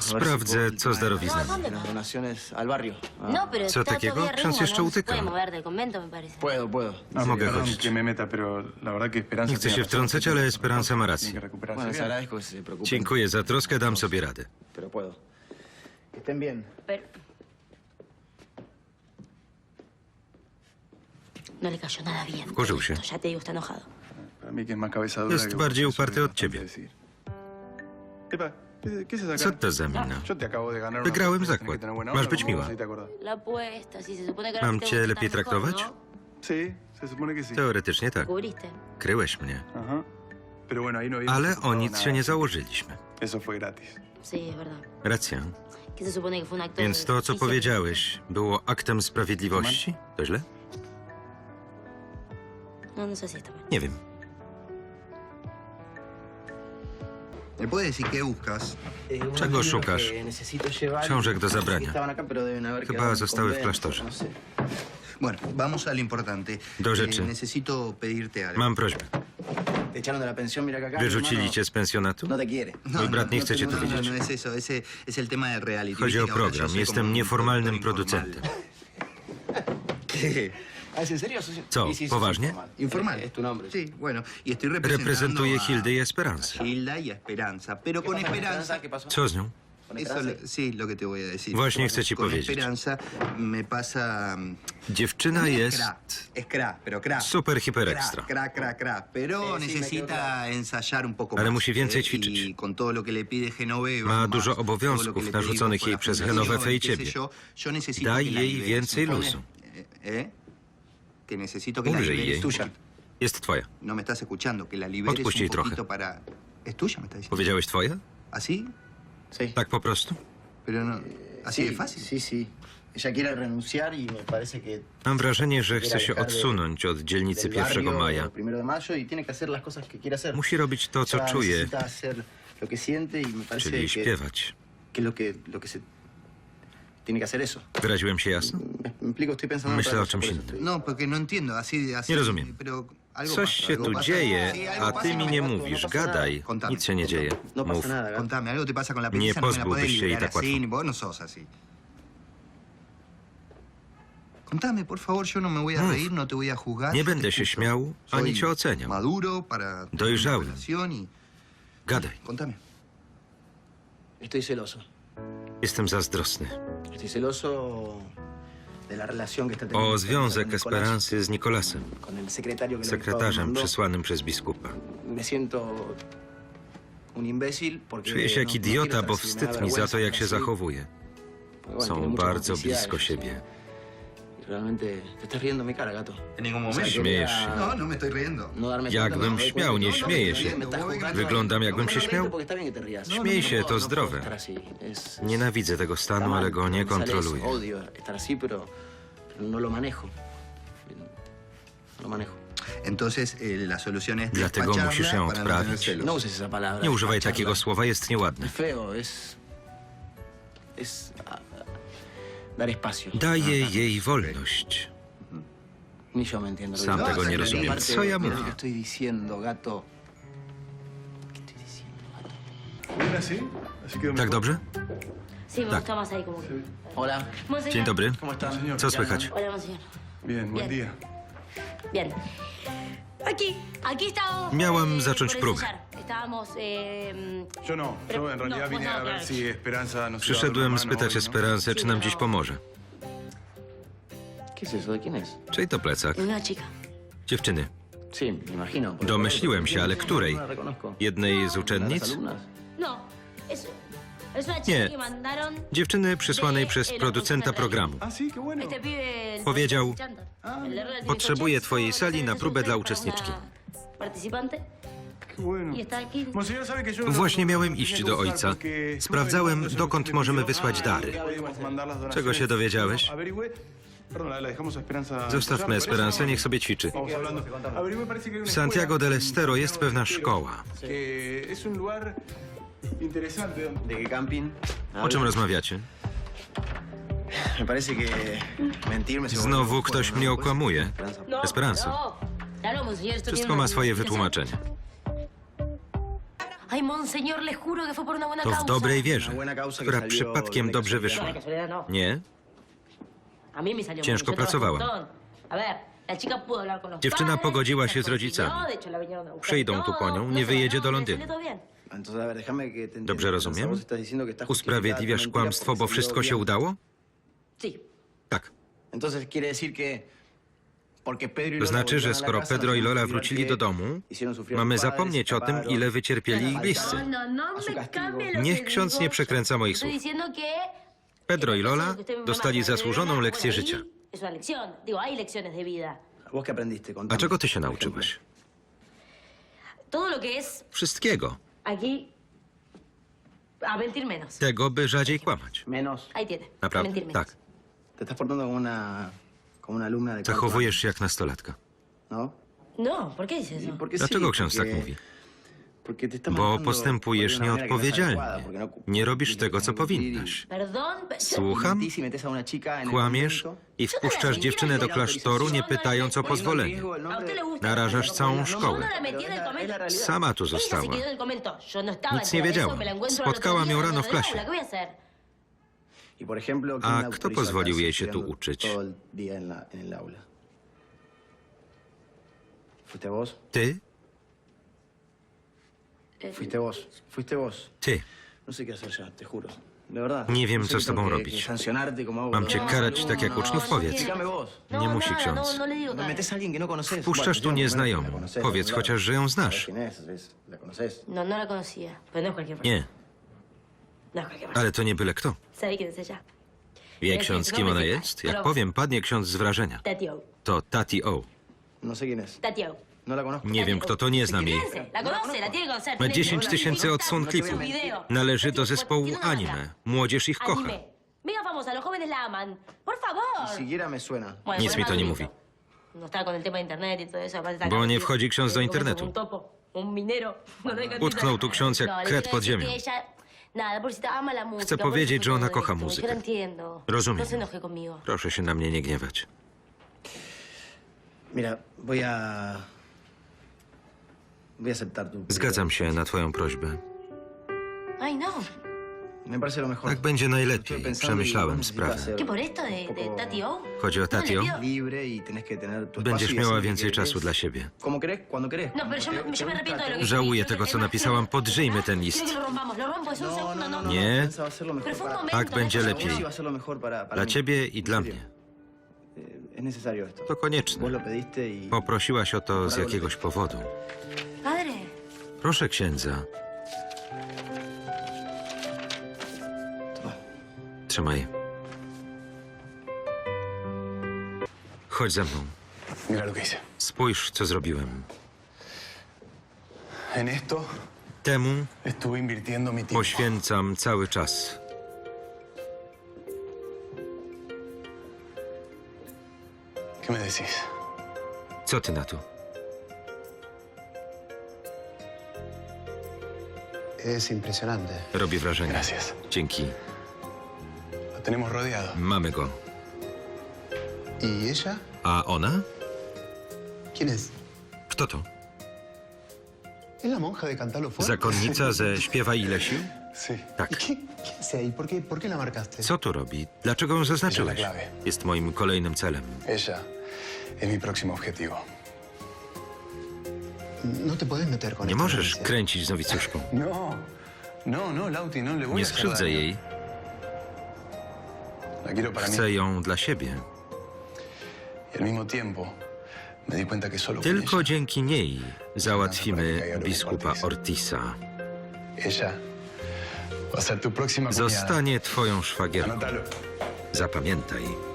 Sprawdzę, puedo co z barrio. Ah, No, pero Co está takiego? todavía Ksiądz jeszcze no utyka. puede mover del convento, me parece. Puedo, puedo. A mogę perdón chodzić. que me meta, pero la verdad que Esperanza... Nie chcę tiene się razón. wtrącać, ale Esperanza ma Tiene rację. recuperarse bien. Dziękuję za troskę, dam sobie radę. Pero. No le cayó nada bien. Wkurzył się. Ya te digo, está enojado. Para mí que es más cabeza dura Jest que bardziej uparty od ciebie. decir. Co to za mina? Wygrałem zakład. Masz być miła. Mam cię lepiej traktować? Teoretycznie tak. Kryłeś mnie. No Ale o nic się nie założyliśmy. Racja. Więc to, co powiedziałeś, było aktem sprawiedliwości? To źle? No, no. Nie wiem. ¿Me puedes decir qué buscas? Czego szukasz? Książek do No zabrania. Chyba zostały w klasztorze. No sé. Bueno, vamos a lo importante. Do rzeczy. necesito pedirte algo. Mam prośbę. Wyrzucili cię z pensjonatu? No quiere. Mój brat nie chce cię tu no, no, widzieć. no. Chodzi o program. Jestem nieformalnym producentem. Co, poważnie? informal. Tu nombre. Sí, bueno, y estoy representando Reprezentuję a Hildę i Esperanza. Hilda y a Esperanza, pero con ¿Qué pasa Esperanza... Co z nią? ¿Con Eso, Esperanza? lo- sí, lo que te voy a decir. Właśnie chcę ci Con powiedzieć. Esperanza me pasa... mm, Dziewczyna jest cra, es cra, pero cra. super, hiper Cra, ekstra. cra, cra, cra. Pero Eh, necesita ensayar un poco Ale más. musi więcej eh, ćwiczyć. Y con todo lo que le pide Genoveva. Ma más dużo todo lo que obowiązków le pedimos narzuconych por jej la przez fundación, Genowefę i qué sé ciebie. yo, yo necesito Daj que la jej liberes więcej poco. luzu. Eh, ¿Eh? Que necesito que la Umrzyj liberes jej. tuya. Jest twoja. No me estás escuchando, que la liberes Odpuść un jej poquito trochę. para... ¿Es tuya, me estás diciendo? Powiedziałeś twoja? ¿Así? Sí. Tak po prostu? Pero no... ¿Así sí, de fácil? Sí, sí. Ella quiere renunciar y me parece que Mam wrażenie, że chce się odsunąć od dzielnicy del 1 barrio maja. primero de mayo y tiene que hacer las cosas que quiere hacer. Musi robić to, co Ella czuje, necesita hacer lo que siente y me parece czyli que, śpiewać. que lo que lo que se tiene que hacer eso. Wyraziłem się jasno? Me, me explico, estoy pensando en Myślę o czymś innym. No, porque no entiendo, así... así Nie rozumiem. Pero algo Coś pasa, się algo tu pasa. dzieje, algo a pasa ty con mi nie no mówisz. pasa nada. Gadaj. Nic się nie dzieje. No Mów. pasa nada, gato. Contame, algo te pasa con la Nie princesa, no me la podés pozbyłbyś się jej liberar tak así, łatwo. vos no sos así. Contame, por favor, yo no me voy a Mów. reír, no te voy a juzgar. Nie będę się śmiał, ani cię oceniał. Maduro para tener una Dojrzały. relación y... Gadaj. Contame. Estoy celoso. Jestem zazdrosny. O związek Esperansy z le sekretarzem mandó. przysłanym przez biskupa. Czuję się jak no- no idiota, bo wstyd mi za to, jak się zachowuje. Są bardzo blisko siebie. Realmente te estás riendo mi cara, gato. En ningún momento. Śmiejesz się. No, no me estoy riendo. No darme cuenta, Jakbym no me doy śmiał, cuenta. nie No, no, śmieję me się. estás juzgando. Wyglądam, jakbym się No, no, śmiał? porque está bien que te rías. No, Śmiej no, się, no to no puedo zdrowe. estar así. Es- es- Nienawidzę tego está stanu, mal, ale go no nie me sale eso. kontroluję. Odio estar así, pero, pero no lo manejo. No lo manejo. Entonces, eh, la solución es Dlatego despacharla musisz ją para no tener odprawić. celos. No uses esa palabra. Nie używaj despacharla. takiego słowa, jest nieładne. Es feo, es. Es. a- Daję jej wolność. Sam No, tego nie rozumiem. Co ja mówię? Tak dobrze? Sí, me Tak. gusta más ahí como... Hola, Monseñor. Dzień dobry. Co słychać? Hola, monseñor. Bien, buen Bien. día. Bien. Aquí. Miałam eh, zacząć próbę. ensayar. Estábamos... Yo no, Pero- yo en realidad no, vine no, a ver claro. si Esperanza nos iba a dar una Przyszedłem mano spytać hoy, ¿no? Esperansę, czy nam dziś pomoże. ¿Qué es eso? ¿De quién es? Czyj to plecak? de una chica. Dziewczyny. Sí, me imagino. porque- Domyśliłem się, ale której? No la reconozco. Jednej z ¿Las uczennic? No, es, Nie. Dziewczyny przysłanej przez el producenta programu. El- Powiedział, potrzebuję twojej sali na próbę dla uczestniczki. no- Właśnie miałem iść do ojca. Sprawdzałem, dokąd możemy wysłać dary. Czego się dowiedziałeś? Esperanza. Zostawmy Esperansę, niech sobie ćwiczy. W Santiago del Estero jest pewna szkoła. Interesante. ¿De qué camping? O czym rozmawiacie? Me parece que mentirme se Znowu ktoś mnie ¿no? okłamuje. No, Esperanza. No, esto Wszystko ma swoje wytłumaczenie. Ay, monseñor, le juro que fue por una buena To w causa. dobrej wierze, która przypadkiem dobrze wyszła. No, no. Nie? A mí me salió Ciężko muy bien, yo trabajé un pracowałam. montón. A ver, la chica pudo hablar con los Dziewczyna padres, pogodziła się z rodzicami. Przyjdą tu po nią, no nie wyjedzie do Londynu. Dobrze rozumiem? Usprawiedliwiasz kłamstwo, bo wszystko się udało? Tak. Y To Lola znaczy, że skoro Pedro i Lola wrócili do domu, mamy zapomnieć o tym, ile wycierpieli ich bliscy. No, no, Niech ksiądz nie przekręca moich słów. Pedro i Lola usted me dostali zasłużoną lekcję życia. A czego ty się es Wszystkiego. Aquí a mentir menos. Tego, by rzadziej kłamać. Menos. Ahí tiene. A Naprawdę? mentir menos. Tak. Te estás portando como una, como una alumna de cuarto Zachowujesz się jak nastolatka. año, ¿no? No, ¿por qué dices ¿Y eso? por qué Dlaczego ksiądz tak mówi? Bo postępujesz no nieodpowiedzialnie. no- Nie robisz tego, co powinnaś. Słucham? Y Kłamiesz i wpuszczasz dziewczynę do klasztoru, nie pytając o pozwolenie. Narażasz całą szkołę. no. Sama tu została. no Nic nie wiedziałam. Spotkałam ją rano w klasie. aula, ¿Qué voy a? Y por ejemplo, ¿quién A la kto pozwolił jej się tu uczyć? Todo el día en, la, en el aula. ¿Fuiste vos? Ty? Fuiste vos. Fuiste vos. Ty. No sé qué hacer ya, te juro. De verdad. Nie wiem, No co z tobą robić. que sancionarte como hago Mam cię karać tak jak no, uczniów? no, Powiedz. Explícame vos. No, Nie musi ksiądz. No, no le digo Me nada. metes a alguien que no conoces. Bueno, tu nieznajomą. Powiedz chociaż, że ją znasz. quién es, ¿ves? La conoces. No, no la conocía. Pero no es cualquier persona. Nie, No es cualquier persona. ale to nie byle kto. ¿Sabe quién es ella? Wie ksiądz, kim ona jest? Jak powiem, padnie ksiądz z wrażenia. Tati O. To Tati O. No sé quién es. Tati O. No. Nie wiem, kto to, nie znam jej. Ma tiene 10 que- tysięcy odsłon klipu. Należy do zespołu anime. Młodzież ich kocha. Nic mi to nie mówi. Bo nie wchodzi ksiądz do Como internetu. No Utknął tu ksiądz jak No, kret pod ziemią. Chcę powiedzieć, że ona kocha muzykę. Rozumiem. Proszę się na mnie nie gniewać. Mira, voy a. Voy a aceptar tu. Zgadzam się na twoją prośbę. Tak będzie najlepiej. Y Przemyślałem sprawę. ser ¿Qué por esto de, un de poco Tati O? Chodzi o Tati le O? pido- Libre y Będziesz miała więcej czasu dla siebie. No. Żałuję tego, co napisałam. Podrzyjmy ten list. No. no. Nie. Tak będzie lepiej. Dla ciebie i dla mnie. Eh. To konieczne. Y. Poprosiłaś o to z jakiegoś powodu. Proszę księdza. Trzymaj. Chodź ze mną. Mira lo que hice. Spójrz, co zrobiłem. En esto Temu estuve invirtiendo mi tiempo. poświęcam cały czas. ¿Qué me decís? Co ty na to? Es impresionante. Robi wrażenie. Gracias. Dzięki. Lo tenemos rodeado. Mamy go. ¿Y ella? A ona? ¿Quién es? Kto to? ¿Es la monja de Fuerte? Zakonnica ze Śpiewa ile sił? Sí. ¿Y Tak. qué, qué hace ahí? ¿Por qué, ¿Por qué la marcaste? Co tu robi? Dlaczego ją zaznaczyłeś? Jest moim kolejnym celem. Ella es mi próximo objetivo. Nie esta możesz kręcić z nowicjuszką. No, no, no, no Nie skrzywdzę jej. Chcę ją dla siebie. Tylko dzięki niej załatwimy biskupa Ortisa. Zostanie twoją szwagierką. Zapamiętaj.